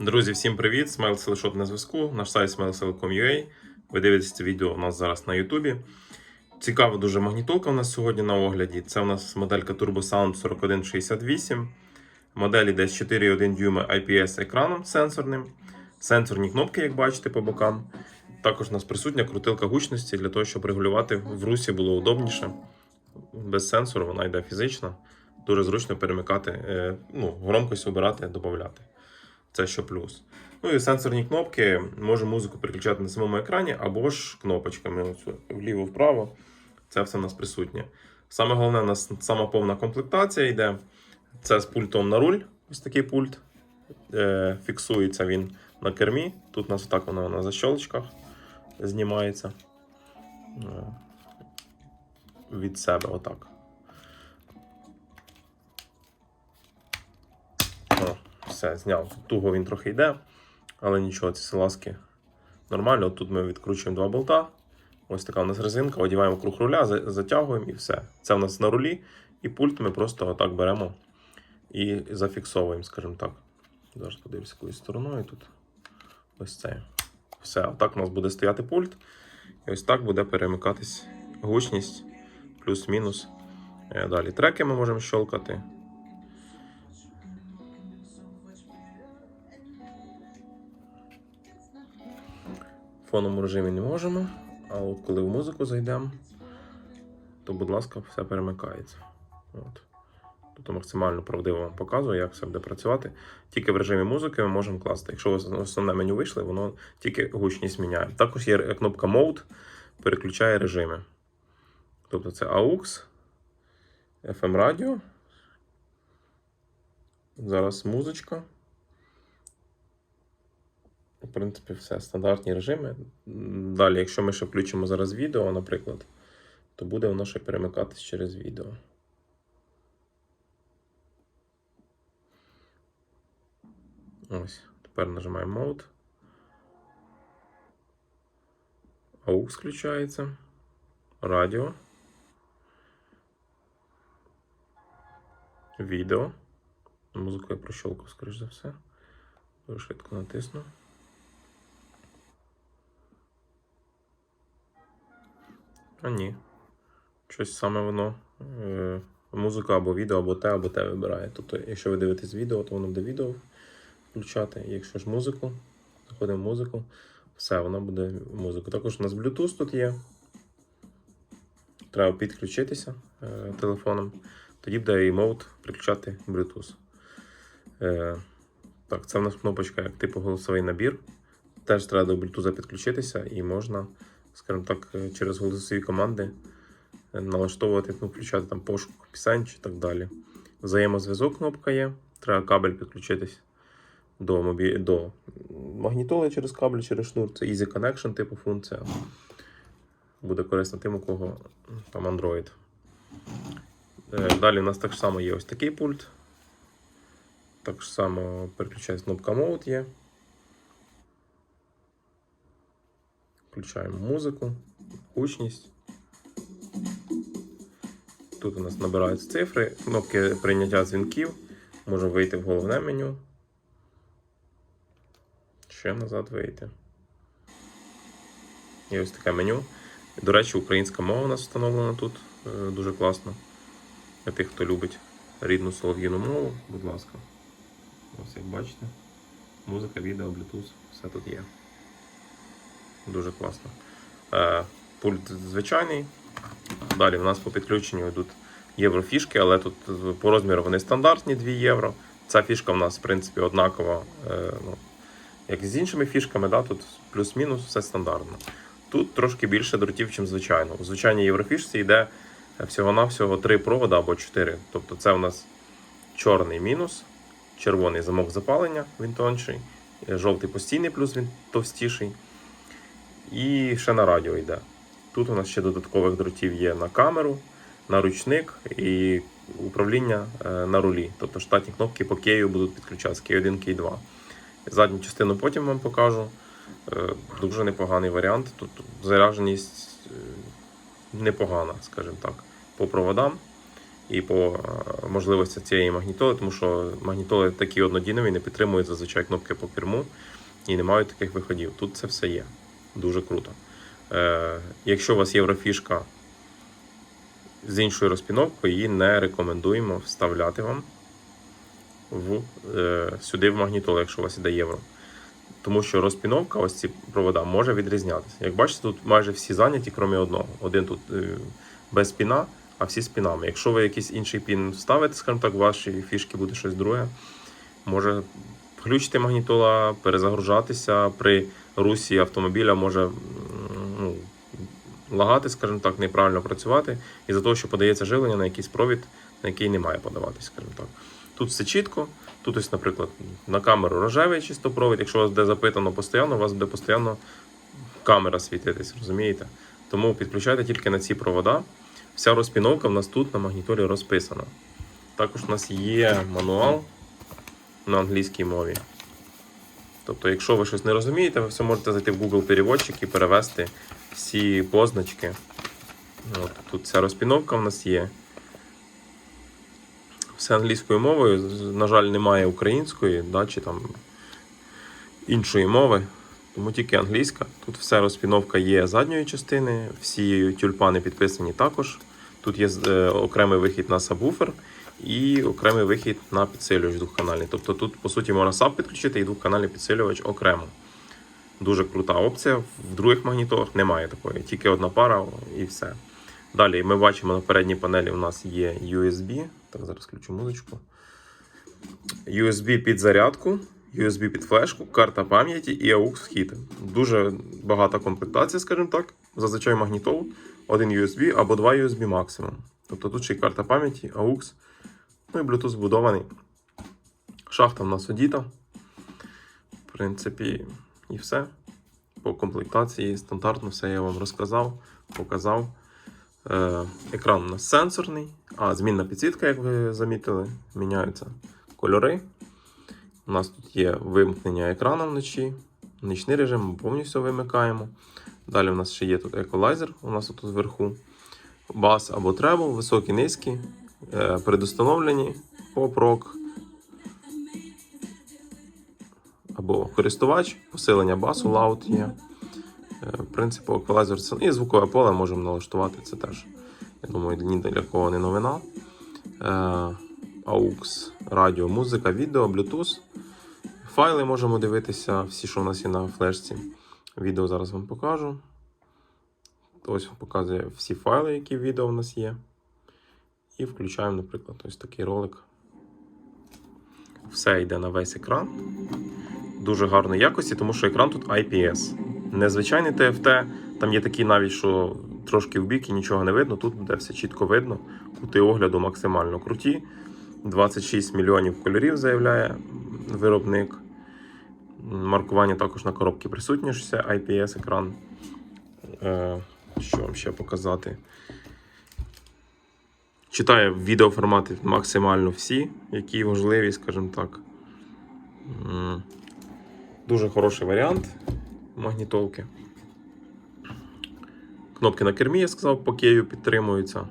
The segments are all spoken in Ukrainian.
Друзі, всім привіт! Smile на зв'язку. Наш сайт smilesell.com.ua. Ви дивитесь це відео у нас зараз на Ютубі. Цікава дуже магнітолка у нас сьогодні на огляді. Це у нас моделька Turbo Sound 4168. Модель іде з 4,1 дюйма IPS екраном сенсорним. Сенсорні кнопки, як бачите, по бокам. Також у нас присутня крутилка гучності для того, щоб регулювати в русі було удобніше. Без сенсору вона йде фізично. Дуже зручно перемикати, е, ну, громкость обирати, додати. Це що плюс. Ну і сенсорні кнопки можемо музику переключати на самому екрані або ж кнопочками вліво-вправо. Це все в нас присутнє. Саме головне, у нас сама повна комплектація йде. Це з пультом на руль. Ось такий пульт. Е, фіксується він на кермі. Тут у нас отак воно на защолочках знімається. Е, від себе отак. Все, зняв. Туго він трохи йде, але нічого, ці салазки нормально. От тут ми відкручуємо два болта. Ось така у нас резинка, одіваємо круг руля, затягуємо і все. Це у нас на рулі, і пульт ми просто отак беремо і зафіксовуємо, скажімо так. Зараз подивимося якою стороною тут. Ось це. Все, отак у нас буде стояти пульт. І ось так буде перемикатись гучність, плюс-мінус. Е, Далі треки ми можемо щелкати. Фоновому режимі не можемо, а от коли в музику зайдемо, то, будь ласка, все перемикається. От. Тобто максимально правдиво вам показую, як все буде працювати. Тільки в режимі музики ми можемо класти. Якщо ви основне меню вийшли, воно тільки гучність міняє. Також є кнопка Mode, переключає режими. Тобто це AUX, FM радіо. Зараз музичка. В принципі, все, стандартні режими. Далі, якщо ми ще включимо зараз відео, наприклад, то буде воно ще перемикатись через відео. Ось, тепер нажимаємо Mode. AUX включається. Радіо. Відео. Музику я прощолкав, скоріш за все. Дуже швидко натисну. А ні. Щось саме воно. Е, музика або відео, або те, або те вибирає. Тобто, якщо ви дивитесь відео, то воно буде відео включати. Якщо ж музику, заходимо в музику, все, воно буде музику. Також у нас Bluetooth тут є. Треба підключитися е, телефоном. Тоді буде і мод підключати Bluetooth. Е, так, це в нас кнопочка як типу голосовий набір. Теж треба до Bluetooth підключитися і можна, скажімо так, е, через голосові команди е, налаштовувати, ну, включати там пошук пісень чи так далі. Взаємозв'язок кнопка є. Треба кабель підключитись до, мобі... до магнітоли через кабель, через шнур. Це Easy Connection типу функція. Буде корисно тим, у кого там Android. Е, Далі у нас так само є ось такий пульт. Так само переключається кнопка Mode є. Включаємо музику, гучність. Тут у нас набираються цифри, кнопки прийняття дзвінків. Можемо вийти в головне меню. Ще назад вийти. І ось таке меню. До речі, українська мова у нас встановлена тут е, дуже класно. Для тих, хто любить рідну солов'їну мову, будь ласка. Ось як бачите, музика, відео, Bluetooth, все тут є. Дуже класно. Е, пульт звичайний. Далі в нас по підключенню йдуть єврофішки, але тут по розміру вони стандартні 2 євро. Ця фішка в нас, в принципі, однакова, е, ну, як і з іншими фішками, да, тут плюс-мінус все стандартно. Тут трошки більше дротів, ніж звичайно. У звичайній єврофішці йде всього-навсього 3 провода або 4. Тобто це у нас чорний мінус, червоний замок запалення, він тонший, жовтий постійний плюс він товстіший. І ще на радіо йде. Тут у нас ще додаткових дротів є на камеру, на ручник і управління е, на рулі. Тобто штатні кнопки по Кею будуть підключатися Кей 1, Кей 2. Задню частину потім вам покажу. Е, Дуже непоганий варіант. Тут зарядженість е, непогана, скажімо так, по проводам. і по можливості цієї магнітоли, тому що магнітоли такі однодінові не підтримують зазвичай кнопки по керму і не мають таких виходів. Тут це все є. Дуже круто. Е, якщо у вас єврофішка з іншою розпіновкою, її не рекомендуємо вставляти вам в, е, сюди в магнітолу, якщо у вас іде євро. Тому що розпіновка, ось ці провода, може відрізнятися. Як бачите, тут майже всі зайняті, крім одного. Один тут е, без піна, а всі з пінами. Якщо ви якийсь інший пін вставите, скажімо так, в вашій фішки буде щось друге, може включити магнітола, перезагружатися при русі автомобіля може ну, лагати, скажімо так, неправильно працювати, із-за того, що подається живлення на якийсь провід, на який не має подаватись, скажімо так. Тут все чітко. Тут ось, наприклад, на камеру рожевий чисто провід. Якщо у вас буде запитано постійно, у вас буде постійно камера світитись, розумієте? Тому підключайте тільки на ці провода. Вся розпіновка в нас тут на магнітолі розписана. Також у нас є мануал на англійській мові. Тобто, якщо ви щось не розумієте, ви все можете зайти в Google переводчик і перевести всі позначки. От, тут ця розпіновка в нас є. Все англійською мовою. На жаль, немає української, да, чи там іншої мови. Тому тільки англійська. Тут вся розпіновка є задньої частини, всі тюльпани підписані також. Тут є е, окремий вихід на сабвуфер і окремий вихід на підсилювач двохканальний. Тобто тут, по суті, можна саб підключити і двохканальний підсилювач окремо. Дуже крута опція. В других магнітолах немає такої, тільки одна пара і все. Далі ми бачимо на передній панелі у нас є USB. Так, зараз включу музичку. USB під зарядку, USB під флешку, карта пам'яті і AUX вхід. Дуже багата комплектація, скажімо так. Зазвичай магнітол, один USB або два USB максимум. Тобто тут ще й карта пам'яті, AUX, ну і Bluetooth збудований. Шахта в нас одіта. В принципі, і все. По комплектації стандартно все я вам розказав, показав. Е, екран у нас сенсорний, а змінна підсвітка, як ви замітили, міняються кольори. У нас тут є вимкнення екрану вночі, нічний режим ми повністю вимикаємо. Далі у нас ще є тут еквалайзер, у нас тут зверху. Бас або требл, високі, низькі, предустановлені, поп-рок або користувач, посилення басу, лаут є. Е, В принципі, еквалайзер це і звукове поле можемо налаштувати. Це теж, я думаю, ні для кого не новина. Е, AUX, радіо, музика, відео, Bluetooth. Файли можемо дивитися, всі, що в нас є на флешці. Відео зараз вам покажу. Ось показує всі файли, які в відео в нас є. І включаємо, наприклад, ось такий ролик. Все йде на весь екран. Дуже гарної якості, тому що екран тут IPS. Незвичайний TFT, там є такі навіть, що трошки в бік і нічого не видно. Тут буде все чітко видно. Кути огляду максимально круті. 26 мільйонів кольорів заявляє виробник. Маркування також на коробці присутнє, що це IPS екран. Е, що вам ще показати? Читає в відеоформаті максимально всі, які важливі, скажімо так. Дуже хороший варіант магнітолки. Кнопки на кермі, я сказав, по Києву підтримуються.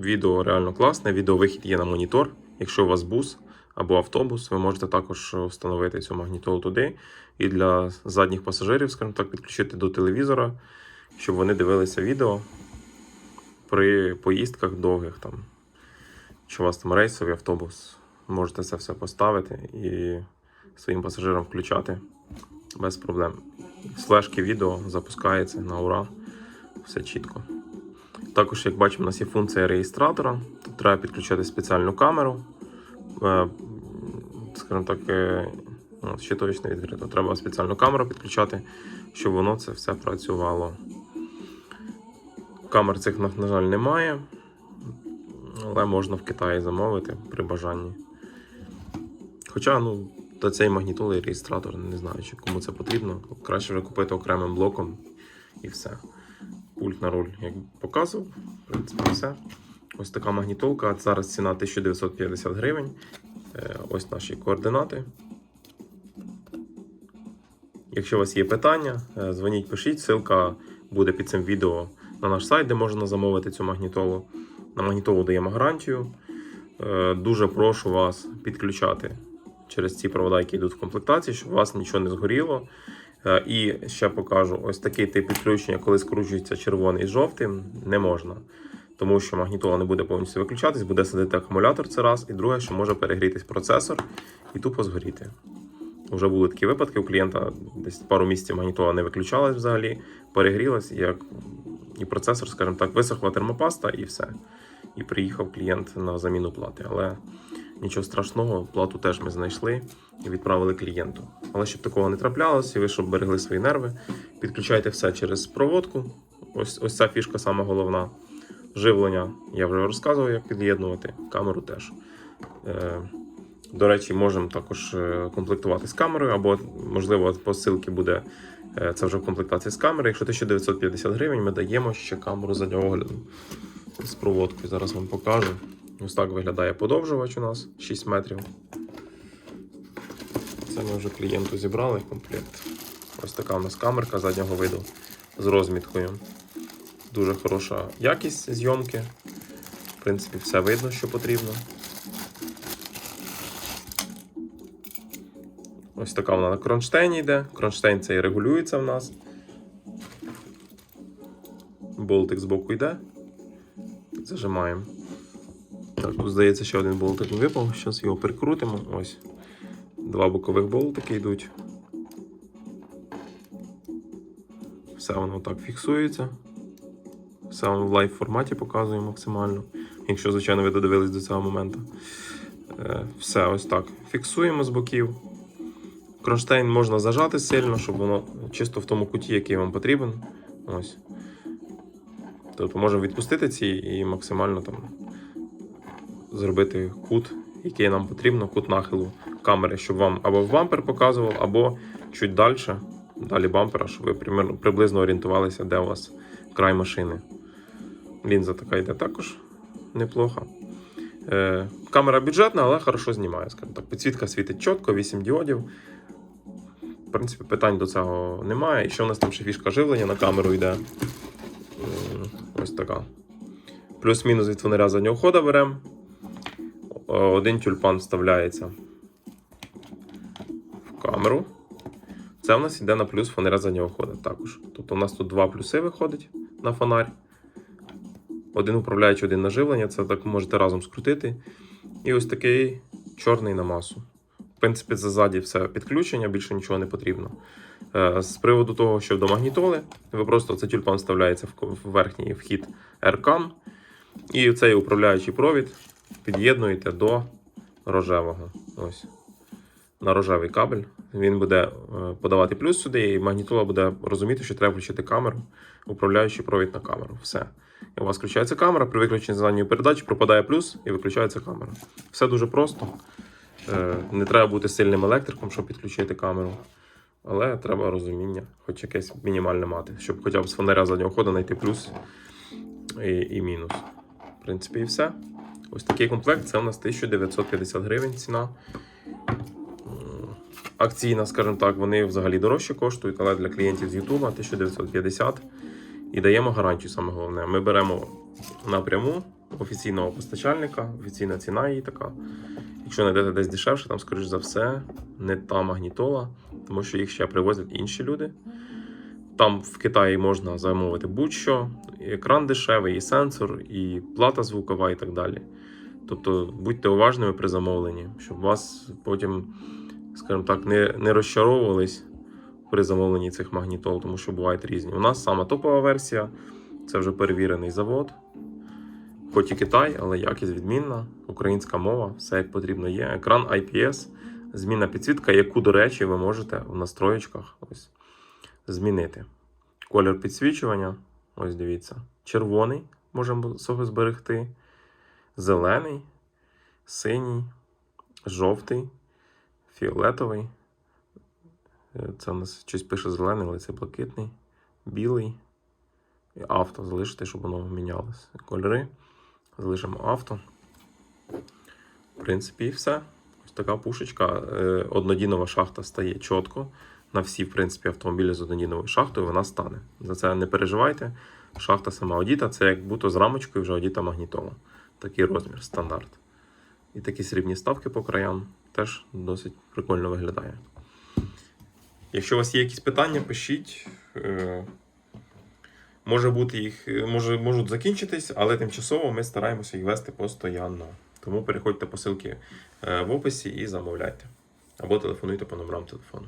Відео реально класне. Відеовихід є на монітор. Якщо у вас бус або автобус, ви можете також встановити цю магнітолу туди. І для задніх пасажирів, скажімо так, підключити до телевізора, щоб вони дивилися відео при поїздках довгих. Там. Чи у вас там рейсовий автобус, можете це все поставити і своїм пасажирам включати без проблем. З флешки відео запускається на ура, все чітко. Також, як бачимо, у нас є функція реєстратора. Тут треба підключати спеціальну камеру. Е, Скажімо так, ще точно відкрито. Треба спеціальну камеру підключати, щоб воно це все працювало. Камер цих, на, жаль, немає, але можна в Китаї замовити при бажанні. Хоча, ну, до цей магнітолий реєстратор, не знаю, чи кому це потрібно. Краще вже купити окремим блоком і все. Пульт на руль, як показував, в принципі, все. Ось така магнітолка. Зараз ціна 1950 гривень. Е, Ось наші координати. Якщо у вас є питання, е, дзвоніть, пишіть. Ссылка буде під цим відео на наш сайт, де можна замовити цю магнітолу. На магнітолу даємо гарантію. Е, Дуже прошу вас підключати через ці провода, які йдуть в комплектації, щоб у вас нічого не згоріло. Е, І ще покажу: ось такий тип підключення, коли скручується червоний з жовтим, не можна. Тому що магнітола не буде повністю виключатись, буде сидити акумулятор це раз, і друге, що може перегрітись процесор і тупо згоріти. Вже були такі випадки, у клієнта десь пару місяців магнітола не виключалась взагалі, перегрілась, і, як, і процесор, скажімо так, висохла термопаста і все. І приїхав клієнт на заміну плати. Але нічого страшного, плату теж ми знайшли і відправили клієнту. Але щоб такого не траплялося, і ви щоб берегли свої нерви, підключайте все через проводку. Ось, ось ця фішка сама головна. Живлення я вже розказував, як під'єднувати, камеру теж. Е, до речі, можемо також е, комплектувати з камерою, або, можливо, по ссылці буде це вже в комплектації з камери. Якщо 1950 гривень, ми даємо ще камеру заднього огляду з проводкою. Зараз вам покажу. Ось так виглядає подовжувач у нас 6 метрів. Це ми вже клієнту зібрали комплект. Ось така у нас камерка заднього виду з розміткою. Дуже хороша якість зйомки. В принципі, все видно, що потрібно. Ось така вона на кронштейні йде. Кронштейн цей регулюється в нас. Болтик збоку йде. Зажимаємо. Так, тут здається, ще один болтик випав. Зараз його прикрутимо. Ось. Два бокових болтики йдуть. Все воно так фіксується. Все воно в лайв форматі показує максимально. Якщо, звичайно, ви додивились до цього моменту. Е, Все ось так. Фіксуємо з боків. Кронштейн можна зажати сильно, щоб воно чисто в тому куті, який вам потрібен. Ось. Тобто можемо відпустити ці і максимально там зробити кут, який нам потрібно, кут нахилу камери, щоб вам або в бампер показував, або чуть далі, далі бампера, щоб ви приблизно орієнтувалися, де у вас край машини. Лінза така йде також неплохо. Е, камера бюджетна, але хорошо знімає. Скажімо так. Підсвітка світить чітко, 8 діодів. В принципі, питань до цього немає. І ще у нас там ще фішка живлення на камеру йде. Ось така. Плюс-мінус від фонаря заднього хода беремо. Один тюльпан вставляється в камеру. Це у нас йде на плюс фонаря заднього хода також. Тобто у нас тут два плюси виходить на фонарь. Один управляючий, один на живлення. Це так можете разом скрутити. І ось такий чорний на масу. Принципі, ззаді все підключення, більше нічого не потрібно. Е, З приводу того, що до магнітоли, ви просто цей тюльпан вставляється в верхній вхід RCAN. І цей управляючий провід під'єднуєте до рожевого. Ось. На рожевий кабель. Він буде е, подавати плюс сюди, і магнітола буде розуміти, що треба включити камеру, управляючий провід на камеру. Все. І у вас включається камера, при виключенні задньої передачі пропадає плюс і виключається камера. Все дуже просто. Е, Не треба бути сильним електриком, щоб підключити камеру. Але треба розуміння, хоч якесь мінімальне мати, щоб хоча б з фонаря заднього ходу знайти плюс і, і мінус. В принципі, і все. Ось такий комплект це у нас 1950 гривень ціна. Акційна, скажімо так, вони взагалі дорожче коштують, але для клієнтів з YouTube 1950 і даємо гарантію, саме головне. Ми беремо напряму офіційного постачальника, офіційна ціна її така. Якщо знайдете десь дешевше, там, скоріш за все, не та магнітола, тому що їх ще привозять інші люди. Там в Китаї можна замовити будь-що, і екран дешевий, і сенсор, і плата звукова, і так далі. Тобто будьте уважними при замовленні, щоб вас потім, скажімо так, не, не розчаровувались при замовленні цих магнітол, тому що бувають різні. У нас сама топова версія, це вже перевірений завод. Хоч і Китай, але якість відмінна, українська мова, все як потрібно є. Екран IPS, змінна підсвітка, яку, до речі, ви можете в настроєчках ось, змінити. Колір підсвічування, ось дивіться, червоний можемо собі зберегти, зелений, синій, жовтий, фіолетовий. Е, Це у нас щось пише зелений, але це блакитний, білий. І авто залишити, щоб воно мінялося. Кольори. Залишимо авто. В принципі, і все. Ось така пушечка. Е, Однодінова шахта стає чітко. На всі, в принципі, автомобілі з однодіновою шахтою вона стане. За це не переживайте. шахта сама одіта, це як будто з рамочкою вже одіта магнітола. Такий розмір, стандарт. І такі срібні ставки по краям теж досить прикольно виглядає. Якщо у вас є якісь питання, пишіть. Може бути їх, може, можуть закінчитись, але тимчасово ми стараємося їх вести постійно. Тому переходьте по ссылці е, в описі і замовляйте. Або телефонуйте по номерам телефону.